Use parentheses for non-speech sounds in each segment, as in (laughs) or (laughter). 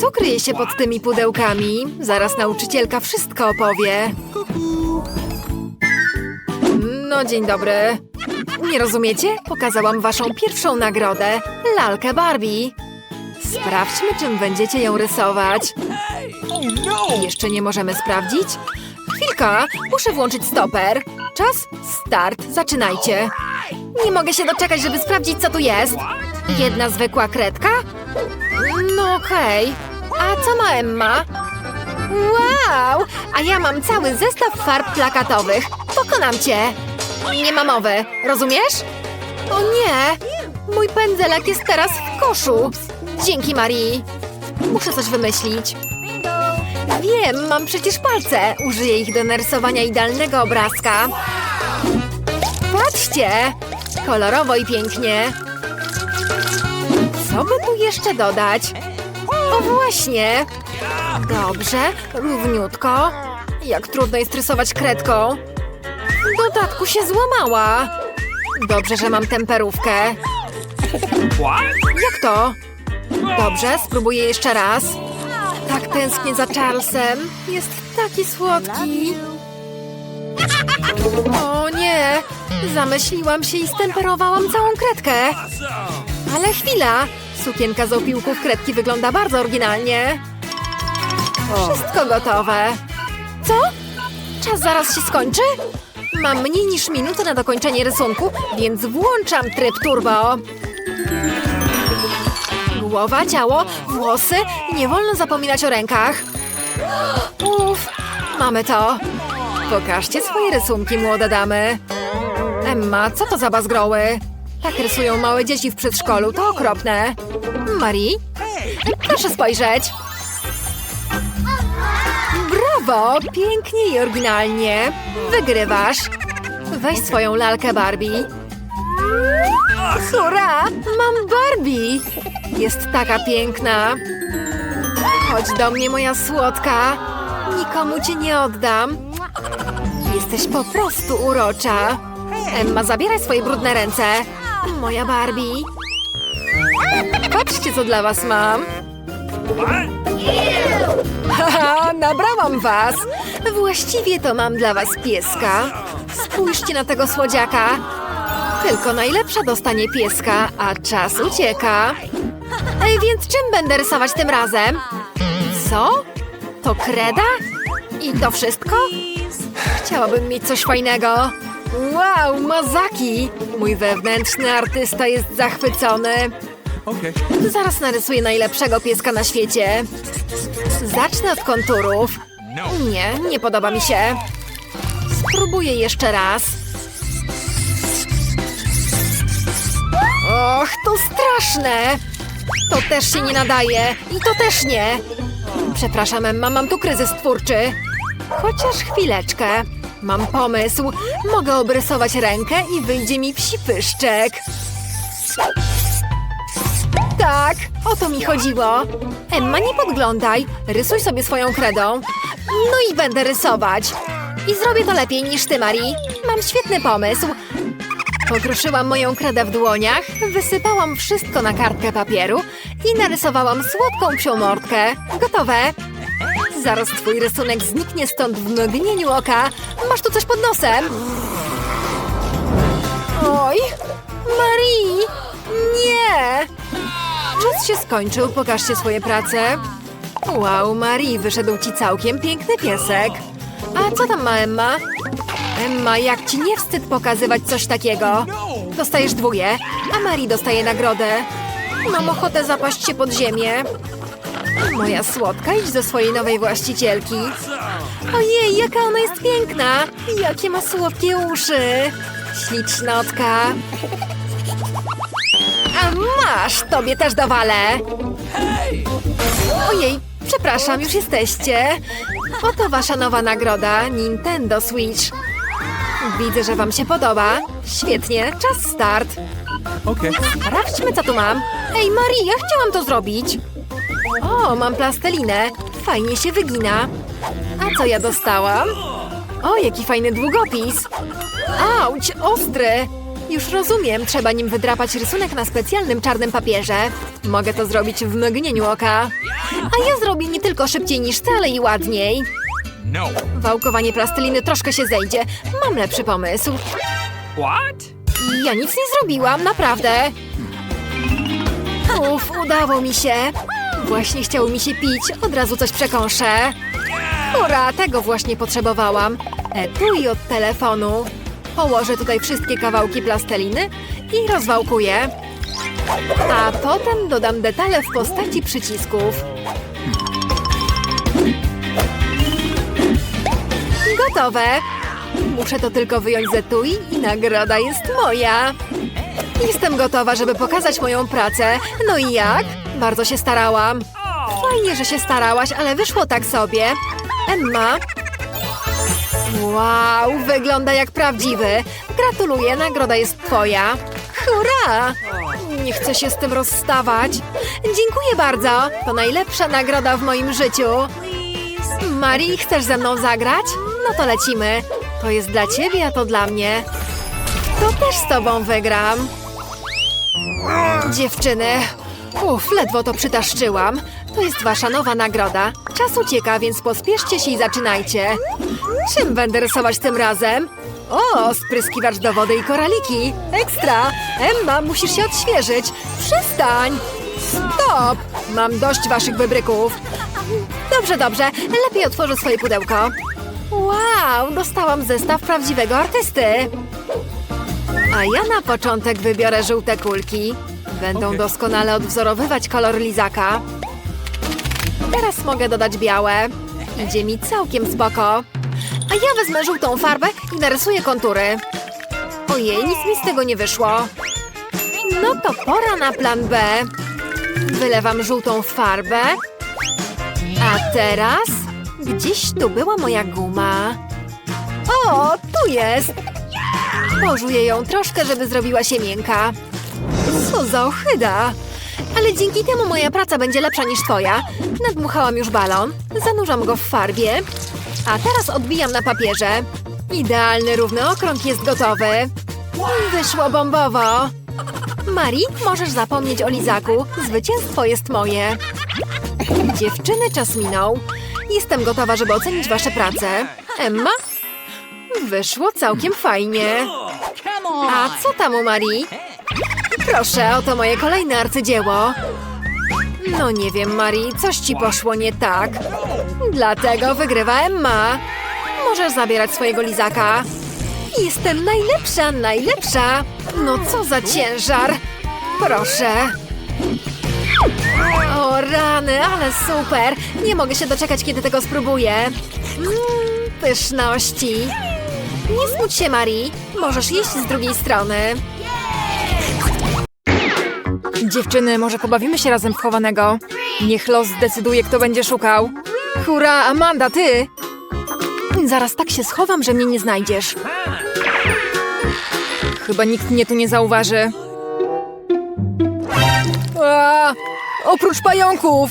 Co kryje się pod tymi pudełkami? Zaraz nauczycielka wszystko opowie. No, dzień dobry. Nie rozumiecie? Pokazałam waszą pierwszą nagrodę lalkę Barbie. Sprawdźmy, czym będziecie ją rysować. Jeszcze nie możemy sprawdzić? Chwilka, muszę włączyć stoper. Czas, start, zaczynajcie. Nie mogę się doczekać, żeby sprawdzić, co tu jest. Jedna zwykła kredka? Okej. A co ma Emma? Wow! A ja mam cały zestaw farb plakatowych. Pokonam cię. Nie ma mowy, rozumiesz? O nie! Mój pędzelek jest teraz w koszu. Dzięki, Marii. Muszę coś wymyślić. Wiem, mam przecież palce. Użyję ich do narysowania idealnego obrazka. Patrzcie! Kolorowo i pięknie. Co by tu jeszcze dodać? O właśnie! Dobrze, równiutko. Jak trudno jest rysować kredką. W dodatku się złamała. Dobrze, że mam temperówkę. Jak to? Dobrze, spróbuję jeszcze raz. Tak tęsknię za Charlesem. Jest taki słodki. O nie! Zamyśliłam się i stemperowałam całą kredkę. Ale chwila! Sukienka z opiłków kredki wygląda bardzo oryginalnie. Wszystko gotowe. Co? Czas zaraz się skończy? Mam mniej niż minutę na dokończenie rysunku, więc włączam tryb turbo. Głowa, ciało, włosy. Nie wolno zapominać o rękach. Uff, mamy to. Pokażcie swoje rysunki, młode damy. Emma, co to za bazgroły? Tak rysują małe dzieci w przedszkolu, to okropne. Marii? Proszę spojrzeć. Brawo! Pięknie i oryginalnie. Wygrywasz. Weź swoją lalkę Barbie. Hurra! Mam Barbie! Jest taka piękna. Chodź do mnie, moja słodka. Nikomu cię nie oddam. Jesteś po prostu urocza. Emma, zabieraj swoje brudne ręce. Moja Barbie. Patrzcie, co dla was mam. Haha, nabrałam was. Właściwie to mam dla was pieska. Spójrzcie na tego słodziaka. Tylko najlepsza dostanie pieska, a czas ucieka. Ej, więc czym będę rysować tym razem? Co? To kreda? I to wszystko? Chciałabym mieć coś fajnego. Wow, mazaki! Mój wewnętrzny artysta jest zachwycony. Okay. Zaraz narysuję najlepszego pieska na świecie. Zacznę od konturów. Nie, nie podoba mi się. Spróbuję jeszcze raz. Och, to straszne! To też się nie nadaje i to też nie. Przepraszam, Emma, mam tu kryzys twórczy. Chociaż chwileczkę. Mam pomysł. Mogę obrysować rękę i wyjdzie mi psi pyszczek. Tak, o to mi chodziło. Emma, nie podglądaj. Rysuj sobie swoją kredą. No i będę rysować. I zrobię to lepiej niż ty, Marii. Mam świetny pomysł. Pokruszyłam moją kredę w dłoniach, wysypałam wszystko na kartkę papieru i narysowałam słodką psią mordkę. Gotowe. Zaraz twój rysunek zniknie stąd w mgnieniu oka. Masz tu coś pod nosem. Oj, Marii! Nie! Czas się skończył, pokażcie swoje prace. Wow, Marii, wyszedł ci całkiem piękny piesek. A co tam ma Emma? Emma, jak ci nie wstyd pokazywać coś takiego? Dostajesz dwóje, a Marii dostaje nagrodę. Mam ochotę zapaść się pod ziemię. Moja słodka, idź do swojej nowej właścicielki. Ojej, jaka ona jest piękna! Jakie ma słodkie uszy! Ślicznotka! A masz, tobie też dowalę! Ojej, przepraszam, już jesteście. Oto wasza nowa nagroda, Nintendo Switch. Widzę, że wam się podoba. Świetnie, czas start. Okay. Sprawdźmy, co tu mam. Ej, Maria, chciałam to zrobić. O, mam plastelinę. Fajnie się wygina. A co ja dostałam? O, jaki fajny długopis. Auć, ostry. Już rozumiem, trzeba nim wydrapać rysunek na specjalnym czarnym papierze. Mogę to zrobić w mgnieniu oka. A ja zrobię nie tylko szybciej niż ty, ale i ładniej. No. Wałkowanie plasteliny troszkę się zejdzie. Mam lepszy pomysł. What? Ja nic nie zrobiłam, naprawdę. Uf, udało mi się. Właśnie chciało mi się pić, od razu coś przekąszę. Ura, tego właśnie potrzebowałam. Etui od telefonu. Położę tutaj wszystkie kawałki plasteliny i rozwałkuję. A potem dodam detale w postaci przycisków. Gotowe. Muszę to tylko wyjąć z etui i nagroda jest moja. Jestem gotowa, żeby pokazać moją pracę. No i jak? Bardzo się starałam. Fajnie, że się starałaś, ale wyszło tak sobie. Emma. Wow, wygląda jak prawdziwy. Gratuluję, nagroda jest twoja. Hurra! Nie chcę się z tym rozstawać. Dziękuję bardzo. To najlepsza nagroda w moim życiu. Marii, chcesz ze mną zagrać? No to lecimy. To jest dla ciebie, a to dla mnie. To też z tobą wygram. Dziewczyny, uff, ledwo to przytaszczyłam. To jest wasza nowa nagroda. Czas ucieka, więc pospieszcie się i zaczynajcie. Czym będę rysować tym razem? O, spryskiwacz do wody i koraliki. Ekstra! Emma, musisz się odświeżyć. Przestań! Stop! Mam dość waszych wybryków. Dobrze, dobrze. Lepiej otworzę swoje pudełko. Wow, dostałam zestaw prawdziwego artysty. A ja na początek wybiorę żółte kulki. Będą doskonale odwzorowywać kolor lizaka. Teraz mogę dodać białe. Idzie mi całkiem spoko. A ja wezmę żółtą farbę i narysuję kontury. Ojej, nic mi z tego nie wyszło. No to pora na plan B. Wylewam żółtą farbę. A teraz? Gdzieś tu była moja guma. O, tu jest! Pożuję ją troszkę, żeby zrobiła się miękka. Co za ochyda! Ale dzięki temu moja praca będzie lepsza niż twoja. Nadmuchałam już balon, zanurzam go w farbie, a teraz odbijam na papierze. Idealny, równy okrąg jest gotowy. Wyszło bombowo. Mari, możesz zapomnieć o lizaku. Zwycięstwo jest moje. Dziewczyny, czas minął. Jestem gotowa, żeby ocenić wasze prace. Emma? Wyszło całkiem fajnie. A co tam u Marii? Proszę, oto moje kolejne arcydzieło. No nie wiem, Marii, coś ci poszło nie tak. Dlatego wygrywa Emma. Możesz zabierać swojego lizaka. Jestem najlepsza, najlepsza. No co za ciężar. Proszę. O rany, ale super! Nie mogę się doczekać, kiedy tego spróbuję. Mmm, pyszności. Nie smuć się, Marii. Możesz jeść z drugiej strony. Dziewczyny, może pobawimy się razem w chowanego? Niech los zdecyduje, kto będzie szukał. Hurra, Amanda, ty! Zaraz tak się schowam, że mnie nie znajdziesz. Chyba nikt mnie tu nie zauważy. A, oprócz pająków!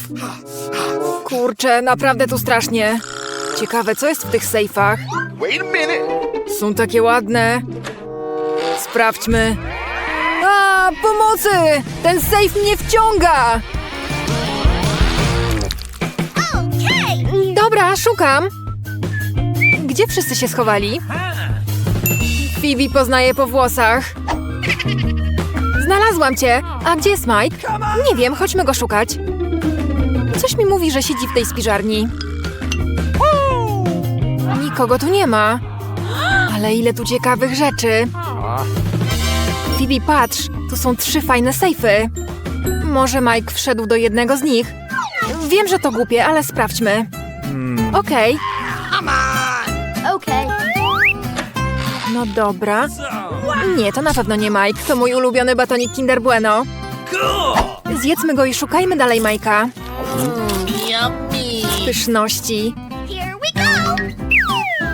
Kurczę, naprawdę tu strasznie. Ciekawe, co jest w tych sejfach. Są takie ładne. Sprawdźmy. Pomocy! Ten sejf mnie wciąga! Dobra, szukam. Gdzie wszyscy się schowali? Phoebe poznaje po włosach. Znalazłam cię. A gdzie jest Mike? Nie wiem, chodźmy go szukać. Coś mi mówi, że siedzi w tej spiżarni. Nikogo tu nie ma. Ale ile tu ciekawych rzeczy. Phoebe, patrz, tu są trzy fajne sejfy. Może Mike wszedł do jednego z nich. Wiem, że to głupie, ale sprawdźmy. Okej, Okay. no dobra. Nie, to na pewno nie Mike. To mój ulubiony batonik Kinder Bueno. Zjedzmy go i szukajmy dalej Majka. Pyszności.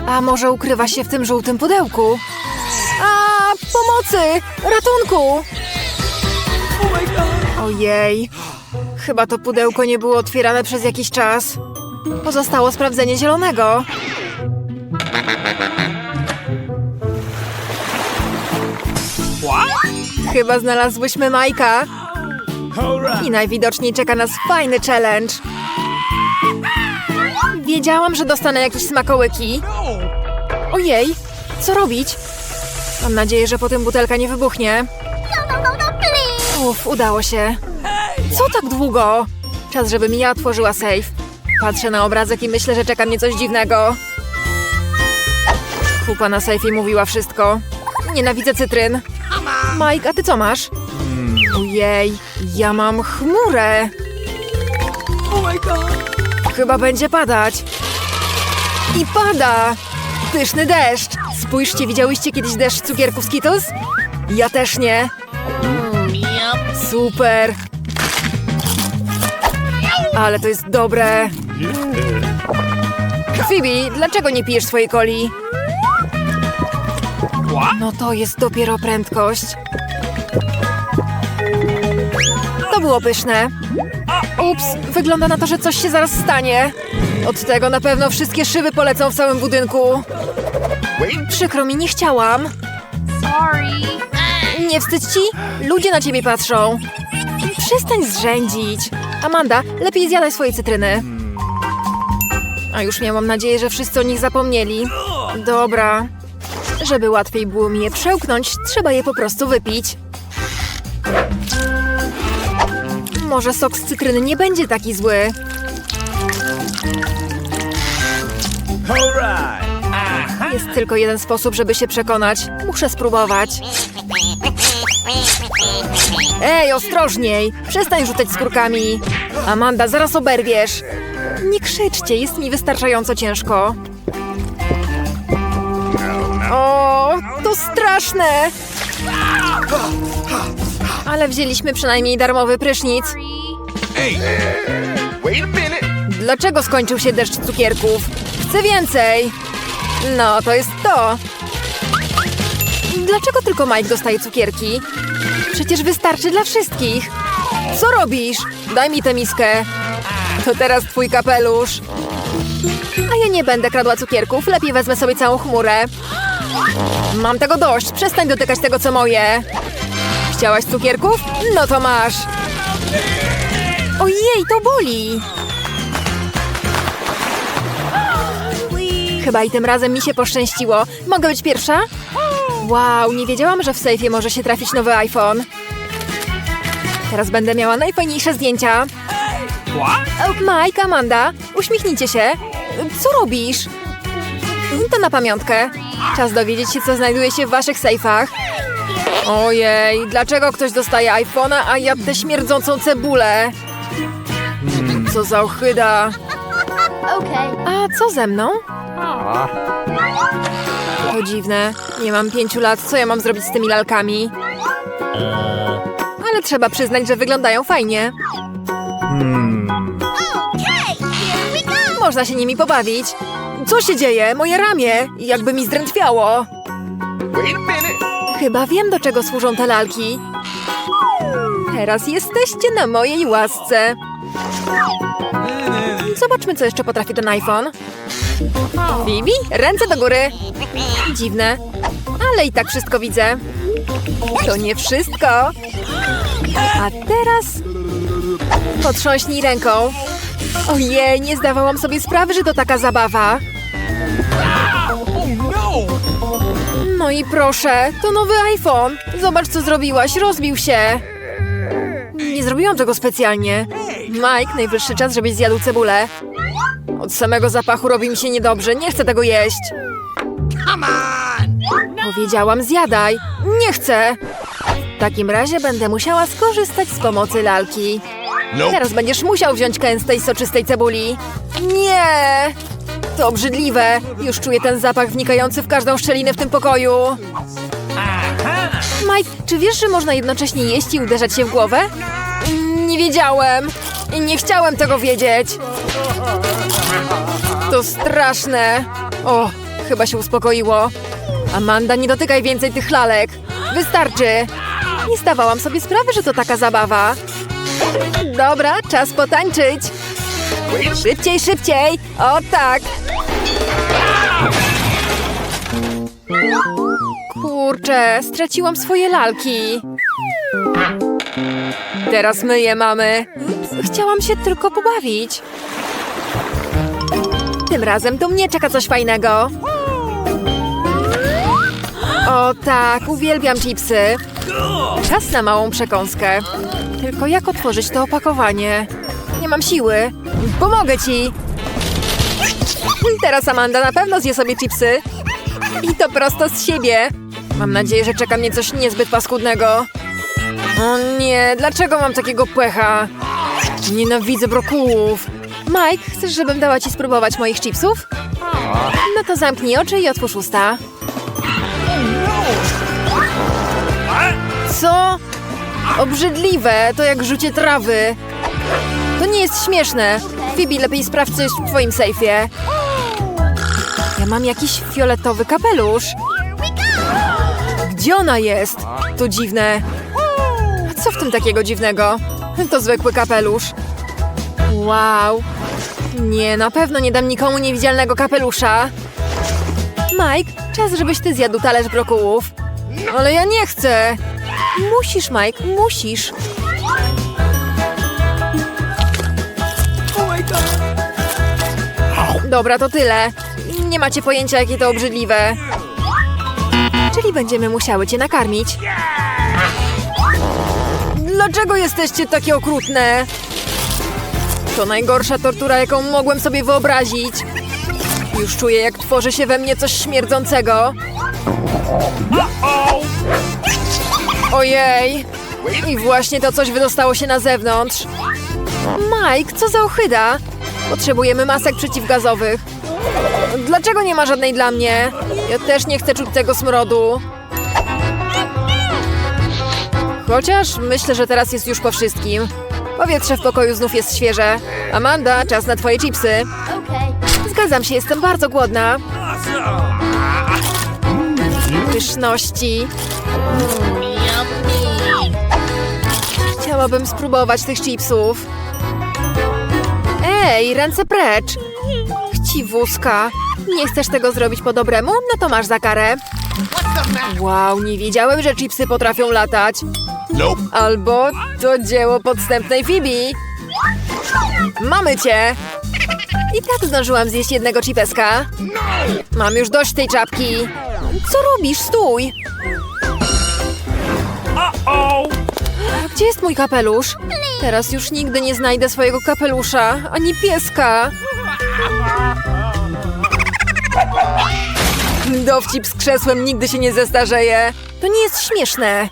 A może ukrywa się w tym żółtym pudełku? A, pomocy! Ratunku! Ojej. Chyba to pudełko nie było otwierane przez jakiś czas. Pozostało sprawdzenie zielonego. Chyba znalazłyśmy Majka. I najwidoczniej czeka nas fajny challenge. Wiedziałam, że dostanę jakieś smakołyki. Ojej, co robić? Mam nadzieję, że po tym butelka nie wybuchnie. Uff, udało się. Co tak długo? Czas, żebym ja otworzyła safe. Patrzę na obrazek i myślę, że czeka mnie coś dziwnego. Kupa na sejfie mówiła wszystko. Nienawidzę cytryn. Mike, a ty co masz? Ojej, ja mam chmurę. Chyba będzie padać. I pada! Pyszny deszcz. Spójrzcie, widziałyście kiedyś deszcz cukierków Skittles? Ja też nie. Super! Ale to jest dobre! Phoebe, dlaczego nie pijesz swojej coli? No to jest dopiero prędkość. To było pyszne. Ups, wygląda na to, że coś się zaraz stanie. Od tego na pewno wszystkie szyby polecą w całym budynku. Przykro mi, nie chciałam. Sorry. Nie wstydź ci? Ludzie na ciebie patrzą. Przestań zrzędzić. Amanda, lepiej zjadaj swoje cytryny. A już miałam nadzieję, że wszyscy o nich zapomnieli. Dobra. Żeby łatwiej było mi je przełknąć, trzeba je po prostu wypić. Może sok z cytryny nie będzie taki zły. Jest tylko jeden sposób, żeby się przekonać. Muszę spróbować. Ej, ostrożniej! Przestań rzucać skórkami! Amanda, zaraz oberwiesz! Nie krzyczcie, jest mi wystarczająco ciężko. O, to straszne! Ale wzięliśmy przynajmniej darmowy prysznic. Dlaczego skończył się deszcz cukierków? Chcę więcej! No, to jest to! Dlaczego tylko Mike dostaje cukierki? Przecież wystarczy dla wszystkich! Co robisz? Daj mi tę miskę! To teraz twój kapelusz! A ja nie będę kradła cukierków, lepiej wezmę sobie całą chmurę. Mam tego dość, przestań dotykać tego, co moje. Chciałaś cukierków? No to masz! Ojej, to boli! Chyba i tym razem mi się poszczęściło. Mogę być pierwsza? Wow, nie wiedziałam, że w sejfie może się trafić nowy iPhone. Teraz będę miała najfajniejsze zdjęcia. what? Mike, Amanda, uśmiechnijcie się. Co robisz? To na pamiątkę. Czas dowiedzieć się, co znajduje się w waszych sejfach. Ojej, dlaczego ktoś dostaje iPhone'a, a ja tę śmierdzącą cebulę? Co za ochyda. A co ze mną? To dziwne. Nie mam pięciu lat. Co ja mam zrobić z tymi lalkami? Ale trzeba przyznać, że wyglądają fajnie. Można się nimi pobawić. Co się dzieje? Moje ramię! Jakby mi zdrętwiało. Chyba wiem, do czego służą te lalki. Teraz jesteście na mojej łasce. Zobaczmy, co jeszcze potrafi ten iPhone. Phoebe, ręce do góry. Dziwne, ale i tak wszystko widzę. To nie wszystko. A teraz potrząśnij ręką. Ojej, nie zdawałam sobie sprawy, że to taka zabawa. No i proszę, to nowy iPhone. Zobacz, co zrobiłaś, rozbił się. Nie zrobiłam tego specjalnie. Mike, najwyższy czas, żebyś zjadł cebulę. Od samego zapachu robi mi się niedobrze, nie chcę tego jeść. Come on! Powiedziałam, zjadaj. Nie chcę. W takim razie będę musiała skorzystać z pomocy lalki. Teraz będziesz musiał wziąć kęs tej soczystej cebuli. Nie! To obrzydliwe. Już czuję ten zapach wnikający w każdą szczelinę w tym pokoju. Mike, czy wiesz, że można jednocześnie jeść i uderzać się w głowę? Nie wiedziałem. I nie chciałem tego wiedzieć. To straszne. O, chyba się uspokoiło. Amanda, nie dotykaj więcej tych lalek. Wystarczy. Nie zdawałam sobie sprawy, że to taka zabawa. Dobra, czas potańczyć. Szybciej, szybciej! O tak! Kurczę, straciłam swoje lalki. Teraz my je mamy. Chciałam się tylko pobawić. Tym razem to mnie czeka coś fajnego. O tak, uwielbiam chipsy. Czas na małą przekąskę. Tylko jak otworzyć to opakowanie? Nie mam siły. Pomogę ci. Teraz Amanda na pewno zje sobie chipsy. I to prosto z siebie. Mam nadzieję, że czeka mnie coś niezbyt paskudnego. O nie, dlaczego mam takiego pecha? Nienawidzę brokułów. Mike, chcesz, żebym dała ci spróbować moich chipsów? No to zamknij oczy i otwórz usta. Co? Obrzydliwe, to jak rzucie trawy. To nie jest śmieszne. Phoebe, lepiej sprawdź coś w twoim sejfie. Ja mam jakiś fioletowy kapelusz. Gdzie ona jest? To dziwne. W tym takiego dziwnego? To zwykły kapelusz. Wow. Nie, na pewno nie dam nikomu niewidzialnego kapelusza. Mike, czas, żebyś ty zjadł talerz brokułów. Ale ja nie chcę. Musisz, Mike, musisz. Dobra, to tyle. Nie macie pojęcia, jakie to obrzydliwe. Czyli będziemy musiały cię nakarmić. Dlaczego jesteście takie okrutne? To najgorsza tortura, jaką mogłem sobie wyobrazić. Już czuję, jak tworzy się we mnie coś śmierdzącego. Ojej! I właśnie to coś wydostało się na zewnątrz. Mike, co za ochyda? Potrzebujemy masek przeciwgazowych. Dlaczego nie ma żadnej dla mnie? Ja też nie chcę czuć tego smrodu. Chociaż myślę, że teraz jest już po wszystkim. Powietrze w pokoju znów jest świeże. Amanda, czas na twoje chipsy. Zgadzam się, jestem bardzo głodna. Pyszności. Chciałabym spróbować tych chipsów. Ej, ręce precz! Chciwuska. Nie chcesz tego zrobić po dobremu? No to masz za karę. Wow, nie wiedziałem, że chipsy potrafią latać. Nope. Albo to dzieło podstępnej Phoebe. Mamy cię! I tak zdążyłam zjeść jednego chipeska. Mam już dość tej czapki. Co robisz? Stój! Gdzie jest mój kapelusz? Teraz już nigdy nie znajdę swojego kapelusza, ani pieska. (laughs) Dowcip z krzesłem nigdy się nie zestarzeje. To nie jest śmieszne.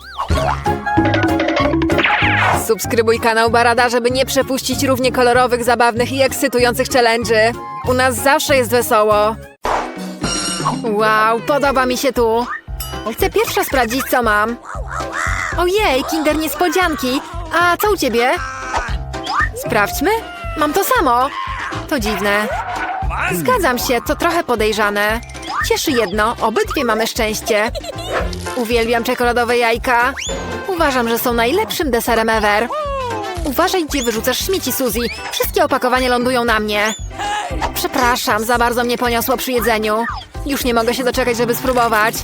Subskrybuj kanał Barada, żeby nie przepuścić równie kolorowych, zabawnych i ekscytujących challenge'y. U nas zawsze jest wesoło. Wow, podoba mi się tu. Chcę pierwsza sprawdzić, co mam. Ojej, kinder niespodzianki. A co u ciebie? Sprawdźmy. Mam to samo. To dziwne. Zgadzam się, to trochę podejrzane. Cieszy jedno, obydwie mamy szczęście. Uwielbiam czekoladowe jajka. Uważam, że są najlepszym deserem ever. Uważaj, gdzie wyrzucasz śmieci, Suzy. Wszystkie opakowania lądują na mnie. Przepraszam, za bardzo mnie poniosło przy jedzeniu. Już nie mogę się doczekać, żeby spróbować.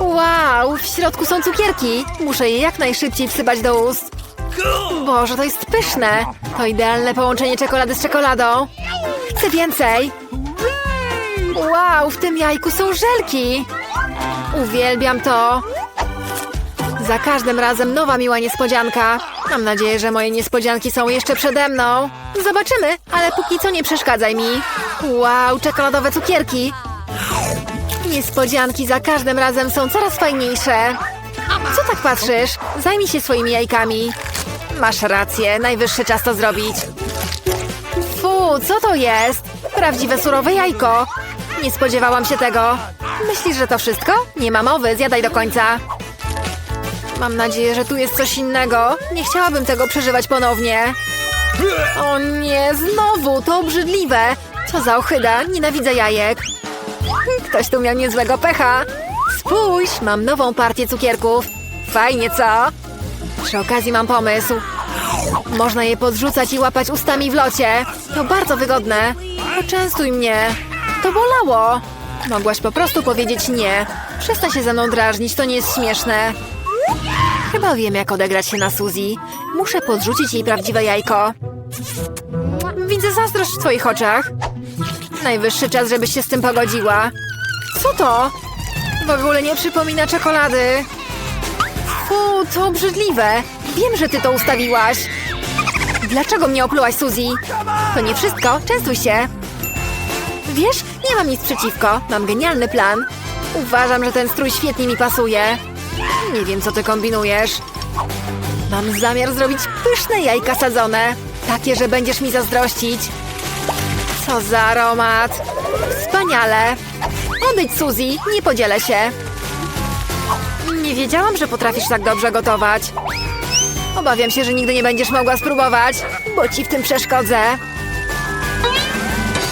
Wow, w środku są cukierki. Muszę je jak najszybciej wsypać do ust. Boże, to jest pyszne. To idealne połączenie czekolady z czekoladą. Chcę więcej. Wow, w tym jajku są żelki. Uwielbiam to. Za każdym razem nowa miła niespodzianka. Mam nadzieję, że moje niespodzianki są jeszcze przede mną. Zobaczymy, ale póki co nie przeszkadzaj mi. Wow, czekoladowe cukierki. Niespodzianki za każdym razem są coraz fajniejsze. Co tak patrzysz? Zajmij się swoimi jajkami. Masz rację, najwyższy czas to zrobić. Fu, co to jest? Prawdziwe surowe jajko. Nie spodziewałam się tego. Myślisz, że to wszystko? Nie ma mowy, zjadaj do końca. Mam nadzieję, że tu jest coś innego. Nie chciałabym tego przeżywać ponownie. O nie, znowu, to obrzydliwe. Co za ochyda, nienawidzę jajek. Ktoś tu miał niezłego pecha. Spójrz, mam nową partię cukierków. Fajnie, co? Przy okazji mam pomysł. Można je podrzucać i łapać ustami w locie. To bardzo wygodne. Poczęstuj mnie. To bolało. Mogłaś po prostu powiedzieć nie. Przestań się ze mną drażnić, to nie jest śmieszne. Chyba wiem, jak odegrać się na Suzy. Muszę podrzucić jej prawdziwe jajko. Widzę zazdrość w twoich oczach. Najwyższy czas, żebyś się z tym pogodziła. Co to? W ogóle nie przypomina czekolady. Fu, to obrzydliwe. Wiem, że ty to ustawiłaś. Dlaczego mnie oplułaś, Suzy? To nie wszystko, częstuj się. Wiesz, nie mam nic przeciwko. Mam genialny plan. Uważam, że ten strój świetnie mi pasuje. Nie wiem, co ty kombinujesz. Mam zamiar zrobić pyszne jajka sadzone. Takie, że będziesz mi zazdrościć. Co za aromat. Wspaniale. Odejdź, Suzy, nie podzielę się. Nie wiedziałam, że potrafisz tak dobrze gotować. Obawiam się, że nigdy nie będziesz mogła spróbować, bo ci w tym przeszkodzę.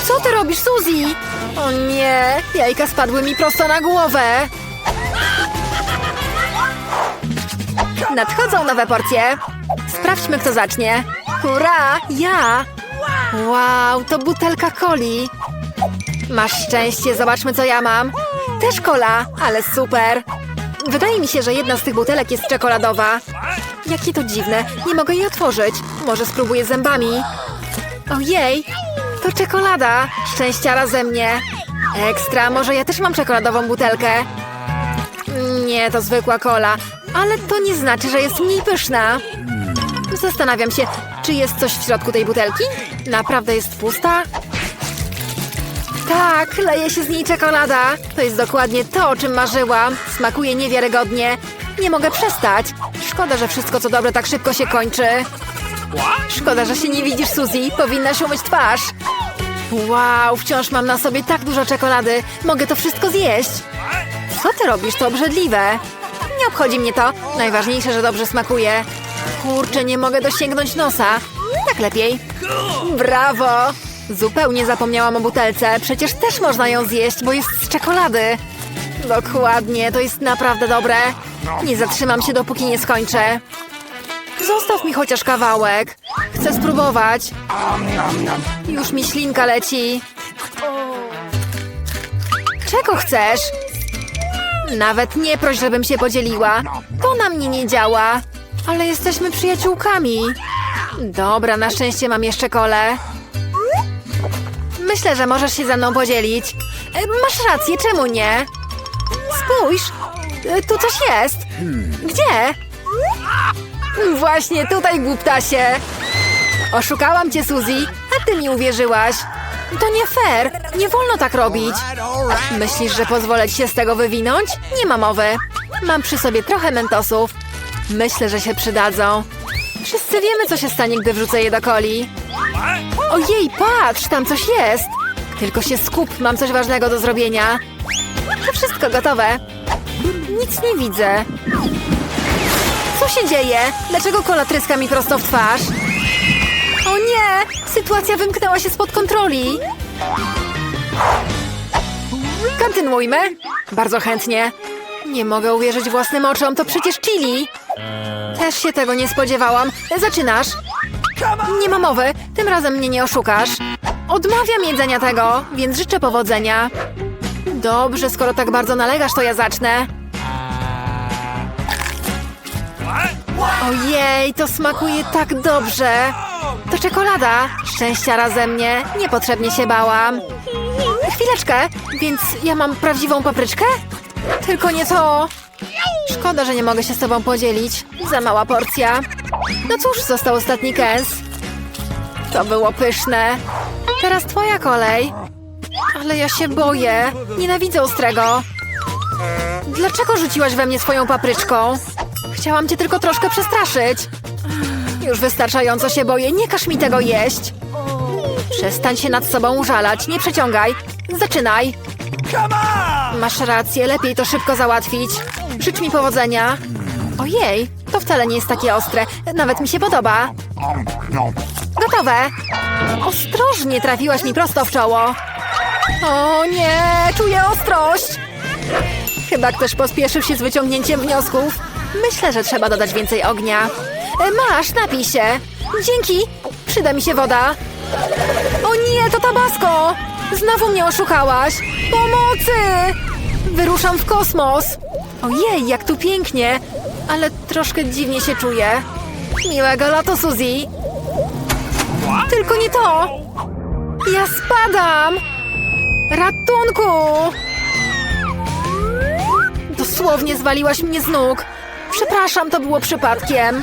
Co ty robisz, Suzy? O nie, jajka spadły mi prosto na głowę. Nadchodzą nowe porcje. Sprawdźmy, kto zacznie. Hurra, ja! Wow, to butelka coli. Masz szczęście, zobaczmy, co ja mam. Też kola, ale super. Wydaje mi się, że jedna z tych butelek jest czekoladowa. Jakie to dziwne, nie mogę jej otworzyć. Może spróbuję zębami. Ojej, to czekolada. Szczęściara ze mnie. Ekstra, może ja też mam czekoladową butelkę. Nie, to zwykła kola, ale to nie znaczy, że jest mniej pyszna. Zastanawiam się, czy jest coś w środku tej butelki? Naprawdę jest pusta? Tak, leje się z niej czekolada. To jest dokładnie to, o czym marzyłam. Smakuje niewiarygodnie. Nie mogę przestać. Szkoda, że wszystko co dobre tak szybko się kończy. Szkoda, że się nie widzisz, Suzy. Powinnaś umyć twarz. Wow, wciąż mam na sobie tak dużo czekolady. Mogę to wszystko zjeść. Co ty robisz? To obrzydliwe. Nie obchodzi mnie to. Najważniejsze, że dobrze smakuje. Kurczę, nie mogę dosięgnąć nosa. Tak lepiej. Brawo! Zupełnie zapomniałam o butelce. Przecież też można ją zjeść, bo jest z czekolady. Dokładnie, to jest naprawdę dobre. Nie zatrzymam się, dopóki nie skończę. Zostaw mi chociaż kawałek. Chcę spróbować. Już mi ślinka leci. Czego chcesz? Nawet nie proś, żebym się podzieliła. To na mnie nie działa. Ale jesteśmy przyjaciółkami. Dobra, na szczęście mam jeszcze kole. Myślę, że możesz się ze mną podzielić. E, Masz rację, czemu nie? Spójrz, e, tu coś jest. Gdzie? Właśnie tutaj, głuptasie. Oszukałam cię, Suzy, a ty mi uwierzyłaś. To nie fair, nie wolno tak robić. Myślisz, że pozwolę ci się z tego wywinąć? Nie ma mowy. Mam przy sobie trochę mentosów. Myślę, że się przydadzą. Wszyscy wiemy, co się stanie, gdy wrzucę je do coli. Ojej, patrz, tam coś jest. Tylko się skup, mam coś ważnego do zrobienia. To wszystko gotowe. Nic nie widzę. Co się dzieje? Dlaczego kola tryska mi prosto w twarz? Sytuacja wymknęła się spod kontroli. Kontynuujmy. Bardzo chętnie. Nie mogę uwierzyć własnym oczom, to przecież chili. Też się tego nie spodziewałam. Zaczynasz. Nie ma mowy, tym razem mnie nie oszukasz. Odmawiam jedzenia tego, więc życzę powodzenia. Dobrze, skoro tak bardzo nalegasz, to ja zacznę. Ojej, to smakuje tak dobrze. To czekolada. Szczęścia razem mnie. Niepotrzebnie się bałam. Chwileczkę, więc ja mam prawdziwą papryczkę? Tylko nie to. Szkoda, że nie mogę się z tobą podzielić. Za mała porcja. No cóż, został ostatni kęs. To było pyszne. Teraz twoja kolej. Ale ja się boję. Nienawidzę ostrego. Dlaczego rzuciłaś we mnie swoją papryczką? Chciałam cię tylko troszkę przestraszyć. Już wystarczająco się boję, nie każ mi tego jeść. Przestań się nad sobą użalać, nie przeciągaj. Zaczynaj. Masz rację, lepiej to szybko załatwić. Życz mi powodzenia. Ojej, to wcale nie jest takie ostre. Nawet mi się podoba. Gotowe. Ostrożnie trafiłaś mi prosto w czoło. O nie, czuję ostrość. Chyba ktoś pospieszył się z wyciągnięciem wniosków. Myślę, że trzeba dodać więcej ognia. E, Masz, napij się. Dzięki. Przyda mi się woda. O nie, to tabasco. Znowu mnie oszukałaś. Pomocy! Wyruszam w kosmos. Ojej, jak tu pięknie. Ale troszkę dziwnie się czuję. Miłego lotu, Suzy. Tylko nie to! Ja spadam! Ratunku! Dosłownie zwaliłaś mnie z nóg. Przepraszam, to było przypadkiem.